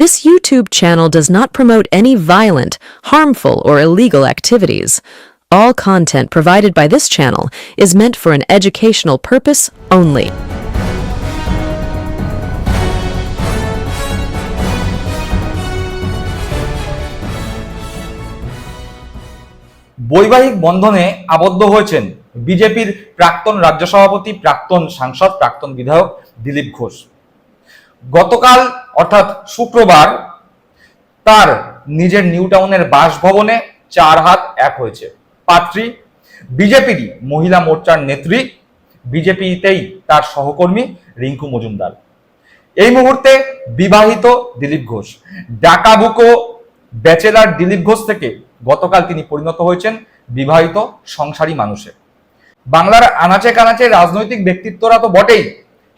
This YouTube channel does not promote any violent, harmful, or illegal activities. All content provided by this channel is meant for an educational purpose only. বৈবাহিক বন্ধনে আবদ্ধ হয়েছেন বিজেপির প্রাক্তন রাজ্য সভাপতি প্রাক্তন সাংসদ প্রাক্তন বিধায়ক দিলীপ ঘোষ গতকাল অর্থাৎ শুক্রবার তার নিজের নিউ টাউনের বাসভবনে চার হাত এক হয়েছে। পাত্রী, বিজেপিরই মহিলা মোর্চার নেত্রী, বিজেপিতেই তার সহকর্মী রিঙ্কু মজুমদার। এই মুহূর্তে বিবাহিত দিলীপ ঘোষ ডাকাবুকো ব্যাচেলার দিলীপ ঘোষ থেকে গতকাল তিনি পরিণত হয়েছেন বিবাহিত সংসারী মানুষে। বাংলার আনাচে কানাচে রাজনৈতিক ব্যক্তিত্বরা তো বটেই,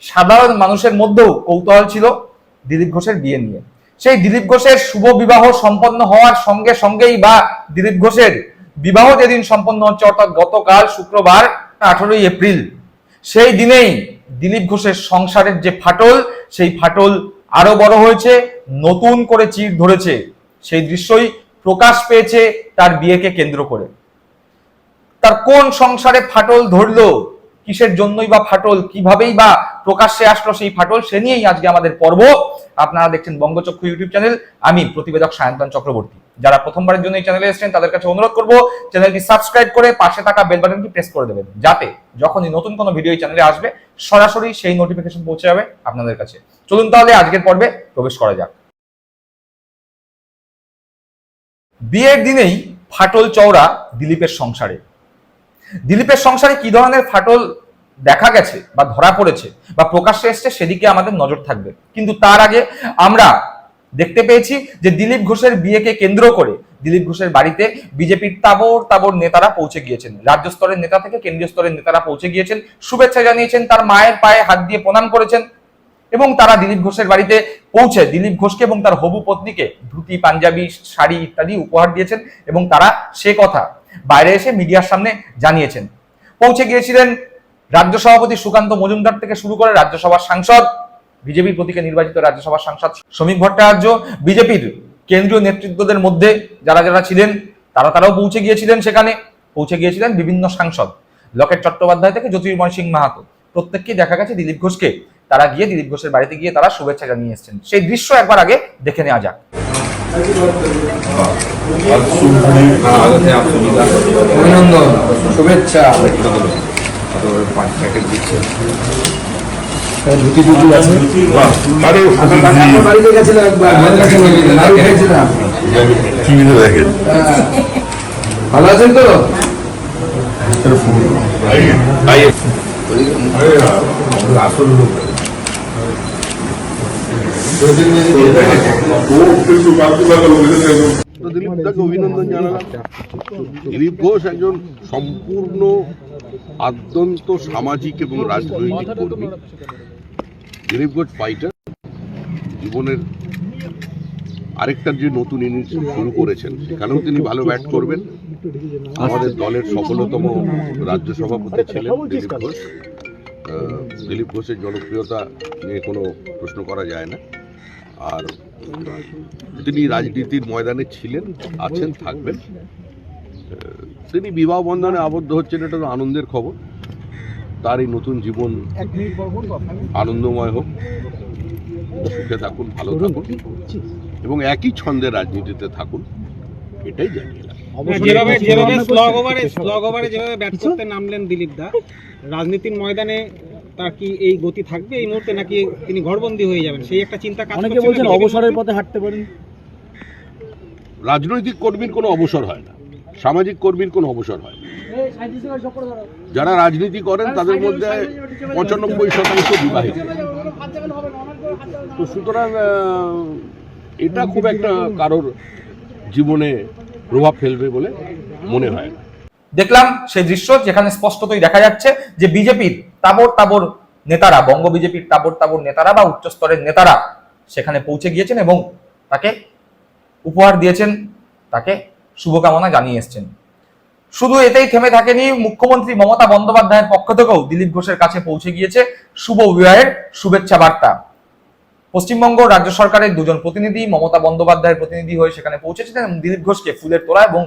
সাধারণ মানুষের মধ্যেও কৌতূহল ছিল। দিলীপ ঘোষের বিয়ে নিয়ে। সেই দিলীপ ঘোষের শুভ বিবাহ সম্পন্ন হওয়ার সঙ্গে সঙ্গেই বা দিলীপ ঘোষের বিবাহ যেদিন সম্পন্ন হচ্ছে, অর্থাৎ গতকাল শুক্রবার, আঠারোই এপ্রিল, সেই দিনেই দিলীপ ঘোষের সংসারের যে ফাটল, সেই ফাটল আরও বড় হয়েছে, নতুন করে চির ধরেছে। সেই দৃশ্যই প্রকাশ পেয়েছে তার বিয়েকে কেন্দ্র করে। তার কোন সংসারে ফাটল ধরলো? কিসের জন্যই বা ফাটল, কিভাবেই বা প্রকাশ্যে আসলো সেই ফাটল, সে নিয়েই আজকে আমাদের পর্ব। আপনারা দেখছেন বঙ্গচক্ষু ইউটিউব চ্যানেল, আমি প্রতিবেদক সায়ন্তন চক্রবর্তী। যারা প্রথমবারের জন্য এই চ্যানেলে এসেছেন, তাদের কাছে অনুরোধ করব, চ্যানেলটি সাবস্ক্রাইব করে পাশে থাকা বেল বাটনটি প্রেস করে দেবেন, যাতে যখনই নতুন কোনো ভিডিও এই চ্যানেলে আসবে, সরাসরি সেই নোটিফিকেশন পৌঁছে যাবে আপনাদের কাছে। চলুন তাহলে আজকের পর্বে প্রবেশ করা যাক। বিয়ের দিনেই ফাটল চওড়া দিলীপের সংসারে। দিলীপের সংসারে কি ধরনের ফাটল দেখা গেছে বা ধরা পড়েছে বা প্রকাশ্যে এসছে সেদিকে আমাদের নজর থাকবে। কিন্তু তার আগে আমরা দেখতে পেয়েছি যে দিলীপ ঘোষের বিয়েকে কেন্দ্র করে দিলীপ ঘোষের বাড়িতে বিজেপির তাবর তাবর নেতারা পৌঁছে গিয়েছেন। রাজ্য স্তরের নেতা থেকে কেন্দ্রীয় স্তরের নেতারা পৌঁছে গিয়েছেন। শুভেচ্ছা জানিয়েছেন, তার মায়ের পায়ে হাত দিয়ে প্রণাম করেছেন এবং তারা দিলীপ ঘোষের বাড়িতে পৌঁছে দিলীপ ঘোষকে এবং তার হবু পত্নীকে ধুতি, পাঞ্জাবি, শাড়ি ইত্যাদি উপহার দিয়েছেন এবং তারা সে কথা বাইরে এসে মিডিয়ার সামনে জানিয়েছেন। পৌঁছে গিয়েছিলেন রাজ্য সভাপতি সুকান্ত মজুমদার থেকে শুরু করে রাজ্যসভার সাংসদ বিজেপির প্রতীকে নির্বাচিত রাজ্যসভার সাংসদ শ্রমিক ভট্টাচার্য, বিজেপির কেন্দ্রীয় নেতৃত্বদের মধ্যে যারা যারা ছিলেন, তারা তারাও পৌঁছে গিয়েছিলেন সেখানে। পৌঁছে গিয়েছিলেন বিভিন্ন সাংসদ। লকেট চট্টোপাধ্যায় থেকে জ্যোতির্ময় সিং মাহাতো। প্রত্যেককেই দেখা গেছে দিলীপ ঘোষকে। তারা গিয়ে দিলীপ ঘোষের বাড়িতে গিয়ে তারা শুভেচ্ছা জানিয়ে এসেছেন। সেই দৃশ্য একবার আগে দেখে নেওয়া যাক। অভিনন্দন শুভেচ্ছা ধুতি টুতি আছে বাড়িতে গেছিলাম একবার মনে আছে নাকি? নাড়ু খেয়েছিলাম টিভিতে দেখেন হ্যাঁ। ভালো আছেন তো তো দিলীপ ঘোষ একজন সম্পূর্ণ আদ্যন্ত সামাজিক এবং রাজনৈতিক কর্মী। দিলীপ ঘোষ ফাইটার জীবনের আরেকটার যে নতুন ইনিংস শুরু করেছেন, সেখানেও তিনি ভালো ব্যাট করবেন। আমাদের দলের সফলতম রাজ্য সভাপতি ছিলেন দিলীপ ঘোষ। দিলীপ ঘোষের জনপ্রিয়তা নিয়ে কোনো প্রশ্ন করা যায় না। আর তিনি রাজনীতির ময়দানে ছিলেন আছেন থাকবেন। তিনি বিবাহ বন্ধনে আবদ্ধ হচ্ছেন এটা তো আনন্দের খবর। তার এই নতুন জীবন আনন্দময় হোক। সুখে থাকুন ভালো থাকুন। এবং একই ছন্দে রাজনীতিতে থাকুন এটাই জানিয়ে। যেভাবে যেভাবে স্লগ ওভারে স্লগ ওভারে যেভাবে ব্যাট করতে নামলেন দিলীপ দা রাজনীতির ময়দানে তার কি এই গতি থাকবে এই মুহূর্তে নাকি তিনি ঘরবন্দি হয়ে যাবেন? সেই একটা চিন্তা কাজ অনেকে বলছেন অবসরের পথে হাঁটতে পারেন। রাজনৈতিক কর্মীর কোনো অবসর হয় না। সামাজিক কর্মীর কোনো অবসর হয় না। যারা রাজনীতি করেন তাদের মধ্যে পঁচানব্বই শতাংশ বিবাহিত। তো সুতরাং আহ, এটা খুব একটা কারোর জীবনে প্রভাব ফেলবে বলে মনে হয় দেখলাম সেই দৃশ্য যেখানে স্পষ্টতই দেখা যাচ্ছে যে বিজেপির তাবর তাবর নেতারা, বঙ্গ বিজেপির তাবর তাবর নেতারা বা উচ্চ স্তরের নেতারা সেখানে পৌঁছে গিয়েছেন এবং তাকে উপহার দিয়েছেন, তাকে শুভকামনা জানিয়ে এসেছেন। শুধু এতেই থেমে থাকেনি, মুখ্যমন্ত্রী মমতা বন্দ্যোপাধ্যায়ের পক্ষ থেকেও দিলীপ ঘোষের কাছে পৌঁছে গিয়েছে শুভ বিবাহের শুভেচ্ছা বার্তা। পশ্চিমবঙ্গ রাজ্য সরকারের দুজন প্রতিনিধি, মমতা বন্দ্যোপাধ্যায়ের প্রতিনিধি হয়ে সেখানে পৌঁছেছিলেন এবং দিলীপ ঘোষকে ফুলের তোলা এবং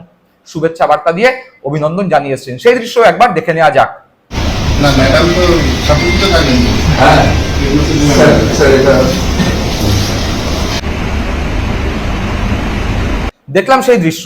শুভেচ্ছা বার্তা দিয়ে অভিনন্দন জানিয়েছেন সেই দৃশ্য একবার দেখে নেওয়া যাক। না ম্যাডাম তো সাপোর্ট তো থাকেন হ্যাঁ। স্যার স্যার এটা দেখলাম সেই দৃশ্য।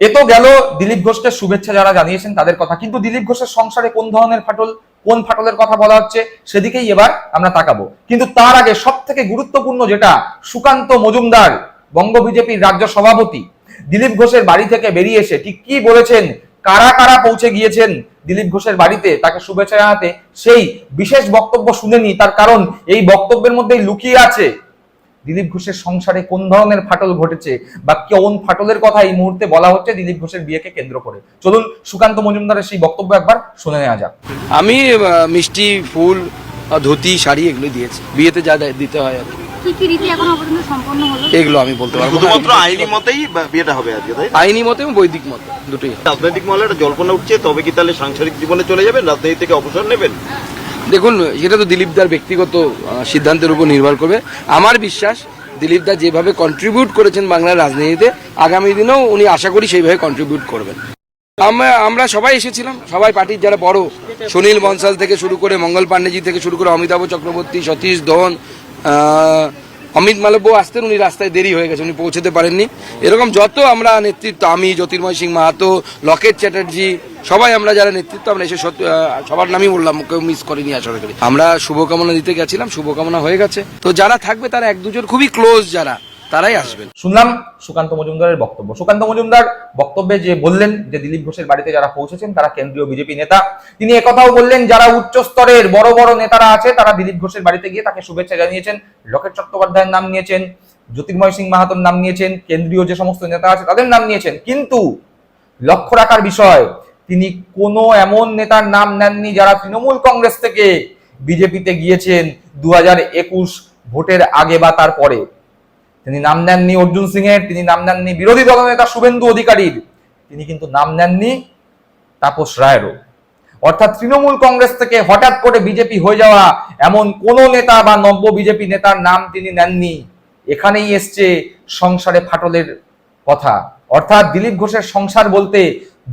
এ তো গেল দিলীপ ঘোষকে শুভেচ্ছা যারা জানিয়েছেন তাদের কথা। কিন্তু দিলীপ ঘোষের সংসারে কোন ধরনের ফাটল কোন ফাটলের কথা বলা হচ্ছে সেদিকেই এবার আমরা তাকাবো। কিন্তু তার আগে সব থেকে গুরুত্বপূর্ণ যেটা সুকান্ত মজুমদার বঙ্গ বিজেপির রাজ্য সভাপতি দিলীপ ঘোষের বাড়ি থেকে বেরিয়ে এসে ঠিক কি বলেছেন কারা কারা পৌঁছে গিয়েছেন দিলীপ ঘোষের বাড়িতে তাকে শুভেচ্ছা জানাতে সেই বিশেষ বক্তব্য শুনেনি, তার কারণ এই বক্তব্যের মধ্যেই লুকিয়ে আছে। দিলীপ ঘোষের সংসারে কোন ধরনের ফাটল ঘটেছে বা কোন ফাটলের কথা এই মুহূর্তে বলা হচ্ছে দিলীপ ঘোষের বিয়েকে কেন্দ্র করে? চলুন, সুকান্ত মজুমদারের সেই বক্তব্য একবার শুনে নেওয়া যাক। আমি মিষ্টি, ফুল ধুতি, শাড়ি এগুলো দিয়েছি। বিয়েতে যা দিতে হয় আর কি। কি কি রীতি এখনও পর্যন্ত সম্পন্ন হলো? এগুলো আমি বলতে পারব শুধুমাত্র আইনি মতেই বিয়েটা হবে আজকে তাই আইনি মতে এবং বৈদিক মতে দুটোই রাজনৈতিক মহলে একটা জল্পনা উঠছে তবে কি তাহলে সাংসারিক জীবনে চলে যাবেন? রাজনীতি থেকে অবসর নেবেন? দেখুন সেটা তো দিলীপদার ব্যক্তিগত সিদ্ধান্তের উপর নির্ভর করবে। আমার বিশ্বাস দিলীপদা যেভাবে কন্ট্রিবিউট করেছেন বাংলার রাজনীতিতে আগামী দিনেও উনি আশা করি সেইভাবে কন্ট্রিবিউট করবেন। আমরা আমরা সবাই এসেছিলাম সবাই পার্টির যারা বড় সুনীল বনসাল থেকে শুরু করে মঙ্গল পান্ডেজি থেকে শুরু করে অমিতাভ চক্রবর্তী সতীশ ধন অমিত মালব্য আসতেন, উনি রাস্তায় দেরি হয়ে গেছে, উনি পৌঁছতে পারেননি। এরকম যত আমরা নেতৃত্ব, আমি, জ্যোতির্ময় সিং মাহাতো, লকেট চ্যাটার্জি, সবাই আমরা যারা নেতৃত্ব, আমরা এসে সবার নামই বললাম কেউ মিস করিনি আসলে করি আমরা শুভকামনা দিতে গেছিলাম, শুভকামনা হয়ে গেছে। তো যারা থাকবে, তারা এক দুজন খুবই ক্লোজ যারা। তারাই আসবেন। শুনলাম সুকান্ত মজুমদারের বক্তব্য। সুকান্ত মজুমদার বক্তব্যে যে বললেন যে দিলীপ ঘোষের বাড়িতে যারা পৌঁছেছেন, তারা কেন্দ্রীয় বিজেপি নেতা, তিনি একথাও বললেন যারা উচ্চ স্তরের বড় বড় নেতারা আছে, তারা দিলীপ ঘোষের বাড়িতে গিয়ে তাকে শুভেচ্ছা জানিয়েছেন, লকেট চট্টোপাধ্যায়ের নাম নিয়েছেন, জ্যোতির্ময় সিং মাহাতোর নাম নিয়েছেন, কেন্দ্রীয় যে সমস্ত নেতা আছে তাদের নাম নিয়েছেন। কিন্তু লক্ষ্য রাখার বিষয়, তিনি কোনো এমন নেতার নাম নেননি যারা তৃণমূল কংগ্রেস থেকে বিজেপিতে গিয়েছেন দু ভোটের আগে বা তারপরে। তিনি নাম নেননি অর্জুন সিং এর তিনি নাম নেননি বিরোধী দলনেতা শুভেন্দু অধিকারীর, তিনি কিন্তু নাম নেননি তাপস রায়েরও। অর্থাৎ তৃণমূল কংগ্রেস থেকে হঠাৎ করে বিজেপি হয়ে যাওয়া এমন কোন নেতা বা নব্য বিজেপি নেতার নাম তিনি নেননি, এখানেই এসছে সংসারে ফাটলের কথা। অর্থাৎ দিলীপ ঘোষের সংসার বলতে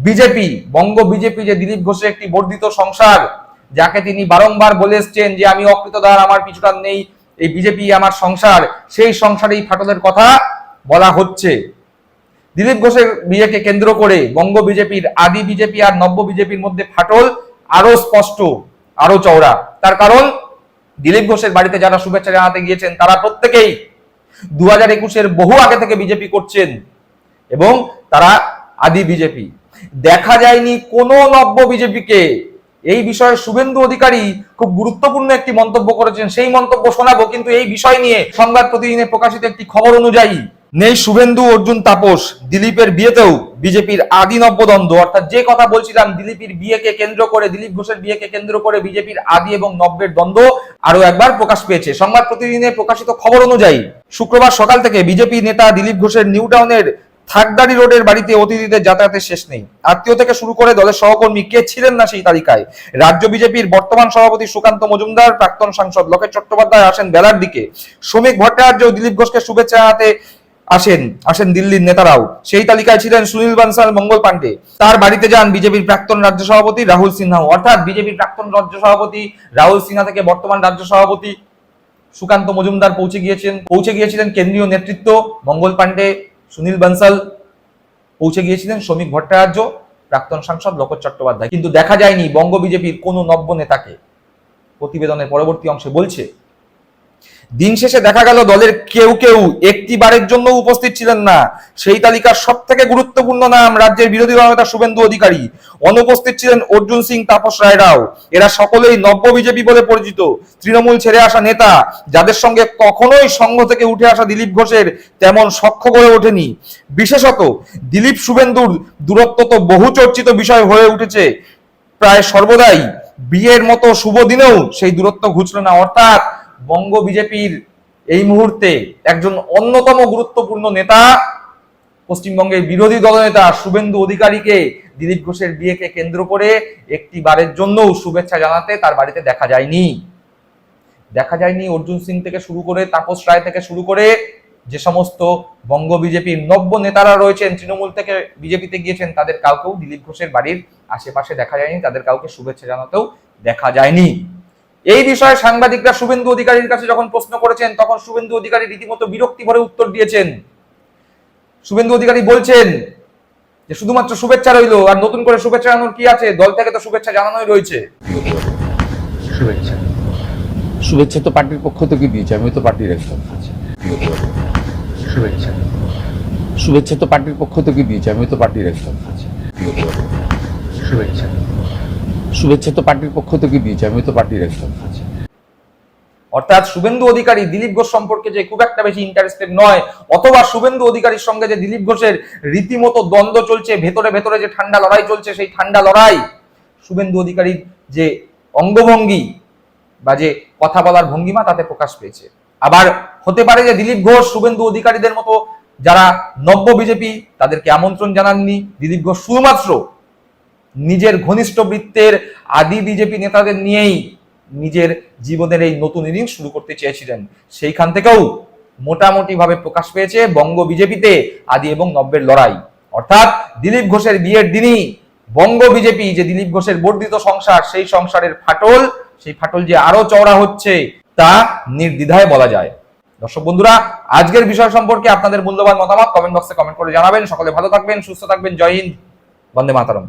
বিজেপি, বঙ্গ বিজেপি যে দিলীপ ঘোষের একটি বর্ধিত সংসার, যাকে তিনি বারংবার বলে এসছেন যে, আমি অকৃতদার, আমার পিছুটা নেই এই বিজেপি, আমার সংসার, সেই সংসারেই ফাটলের কথা বলা হচ্ছে। দিলীপ ঘোষের বিয়েকে কেন্দ্র করে বঙ্গ বিজেপির, আদি বিজেপি আর নব্য বিজেপির মধ্যে ফাটল আরও স্পষ্ট আরও চওড়া। তার কারণ, দিলীপ ঘোষের বাড়িতে যারা শুভেচ্ছা জানাতে গিয়েছেন, তারা প্রত্যেকেই দু হাজার একুশের বহু আগে থেকে বিজেপি করছেন এবং তারা আদি বিজেপি। দেখা যায়নি কোনো নব্য বিজেপিকে এই বিষয়ে শুভেন্দু অধিকারী খুব গুরুত্বপূর্ণ একটি মন্তব্য করেছেন। সেই মন্তব্য শোনাবো, কিন্তু এই বিষয় নিয়ে সংবাদ প্রতিদিনে প্রকাশিত একটি খবর অনুযায়ী, নেই শুভেন্দু, অর্জুন, তাপস, দিলীপের বিয়েতেও বিজেপির আদি নব্যদ্বন্দ্ব অর্থাৎ যে কথা বলছিলাম, দিলীপের বিয়েকে কেন্দ্র করে, দিলীপ ঘোষের বিয়েকে কেন্দ্র করে বিজেপির আদি এবং নব্যের দ্বন্দ্ব আরও একবার প্রকাশ পেয়েছে। সংবাদ প্রতিদিনে প্রকাশিত খবর অনুযায়ী, শুক্রবার সকাল থেকে বিজেপি নেতা দিলীপ ঘোষের নিউ টাউনের থাকদারি রোডের বাড়িতে অতিথিদের যাতায়াতের শেষ নেই। আত্মীয় থেকে শুরু করে দলের সহকর্মী কে ছিলেন না সেই তালিকায়? রাজ্য বিজেপির বর্তমান সভাপতি সুকান্ত মজুমদার, প্রাক্তন সাংসদ লকেট চট্টোপাধ্যায় আসেন বেলার দিকে। শ্রমিক ভট্টাচার্য দিলীপ ঘোষকে শুভেচ্ছা জানাতে আসেন আসেন দিল্লির নেতারাও। সেই তালিকায় ছিলেন সুনীল বানসাল, মঙ্গল পান্ডে। তার বাড়িতে যান বিজেপির প্রাক্তন রাজ্য সভাপতি রাহুল সিনহাও। অর্থাৎ বিজেপির প্রাক্তন রাজ্য সভাপতি রাহুল সিনহা থেকে বর্তমান রাজ্য সভাপতি সুকান্ত মজুমদার পৌঁছে গিয়েছেন, পৌঁছে গিয়েছিলেন কেন্দ্রীয় নেতৃত্ব মঙ্গল পান্ডে। সুনীল বানসাল পৌঁছে গিয়েছিলেন, শ্রমিক ভট্টাচার্য, প্রাক্তন সাংসদ লকর চট্টোপাধ্যায়। কিন্তু দেখা যায়নি বঙ্গ বিজেপির কোনো নব্য নেতাকে। প্রতিবেদনের পরবর্তী অংশে বলছে দিন শেষে দেখা গেল দলের কেউ কেউ একটি বারের জন্য উপস্থিত ছিলেন না। সেই তালিকার সব থেকে গুরুত্বপূর্ণ নাম রাজ্যের বিরোধী দলনেতা শুভেন্দু অধিকারী। অনুপস্থিত ছিলেন অর্জুন সিং, তাপস রায়রাও। এরা সকলেই নব্য বিজেপি বলে পরিচিত। তৃণমূল ছেড়ে আসা নেতা, যাদের সঙ্গে কখনোই সংঘ থেকে উঠে আসা দিলীপ ঘোষের তেমন সখ্য গড়ে ওঠেনি। বিশেষত দিলীপ শুভেন্দুর দূরত্ব তো বহু চর্চিত বিষয় হয়ে উঠেছে। প্রায় সর্বদাই বিয়ের মতো শুভ দিনেও সেই দূরত্ব ঘুচল না। অর্থাৎ বঙ্গ বিজেপির এই মুহূর্তে একজন অন্যতম গুরুত্বপূর্ণ নেতা, পশ্চিমবঙ্গের বিরোধী দলনেতা শুভেন্দু অধিকারীকে দিলীপ ঘোষের বিয়েকে কেন্দ্র করে একটি বারের জন্যও শুভেচ্ছা জানাতে তার বাড়িতে দেখা যায়নি। দেখা যায়নি অর্জুন সিং থেকে শুরু করে তাপস রায় থেকে শুরু করে যে সমস্ত বঙ্গ বিজেপির নব্য নেতারা রয়েছেন, তৃণমূল থেকে বিজেপিতে গিয়েছেন, তাদের কাউকেও দিলীপ ঘোষের বাড়ির আশেপাশে দেখা যায়নি, তাদের কাউকে শুভেচ্ছা জানাতেও দেখা যায়নি। এই বিষয়ে সাংবাদিকরা শুভেন্দু অধিকারীর কাছে যখন প্রশ্ন করেছেন তখন শুভেন্দু অধিকারী রীতিমতো বিরক্তি ভরে উত্তর দিয়েছেন। শুভেন্দু অধিকারী বলছেন যে শুধুমাত্র শুভেচ্ছা রইল আর নতুন করে শুভেচ্ছা জানানোর কি আছে? দল থেকে তো শুভেচ্ছা জানানোই রয়েছে। শুভেচ্ছা। শুভেচ্ছা তো পার্টির পক্ষ থেকে দিয়েছে আমি তো পার্টির একজন। শুভেচ্ছা। শুভেচ্ছা তো পার্টির পক্ষ থেকে দিয়েছে আমি তো পার্টির একজন। শুভেচ্ছা। শুভেচ্ছা তো পার্টির পক্ষ থেকে দিয়েছে আমি তো পার্টির একজন। অর্থাৎ শুভেন্দু অধিকারী দিলীপ ঘোষ সম্পর্কে যে খুব একটা বেশি ইন্টারেস্টেড নয়, অথবা শুভেন্দু অধিকারীর সঙ্গে যে দিলীপ ঘোষের রীতিমতো দ্বন্দ্ব চলছে, ভেতরে ভেতরে যে ঠান্ডা লড়াই চলছে, সেই ঠান্ডা লড়াই, শুভেন্দু অধিকারীর যে অঙ্গভঙ্গি বা যে কথা বলার ভঙ্গিমা তাতে প্রকাশ পেয়েছে। আবার হতে পারে যে দিলীপ ঘোষ শুভেন্দু অধিকারীদের মতো যারা নব্য বিজেপি তাদেরকে আমন্ত্রণ জানাননি, দিলীপ ঘোষ শুধুমাত্র নিজের ঘনিষ্ঠ বৃত্তের আদি বিজেপি নেতাদের নিয়েই নিজের জীবনের এই নতুন ইনিংস শুরু করতে চেয়েছিলেন। সেইখান থেকেও মোটামুটি ভাবে প্রকাশ পেয়েছে বঙ্গ বিজেপিতে আদি এবং নব্যের লড়াই। অর্থাৎ দিলীপ ঘোষের বিয়ের দিনই বঙ্গ বিজেপি যে দিলীপ ঘোষের বর্ধিত সংসার, সেই সংসারের ফাটল, সেই ফাটল যে আরও চওড়া হচ্ছে, তা নির্দ্বিধায় বলা যায়। দর্শক বন্ধুরা, আজকের বিষয় সম্পর্কে আপনাদের মূল্যবান মতামত কমেন্ট বক্সে কমেন্ট করে জানাবেন। সকলে ভালো থাকবেন, সুস্থ থাকবেন। জয় হিন্দ, বন্দে মাতারম।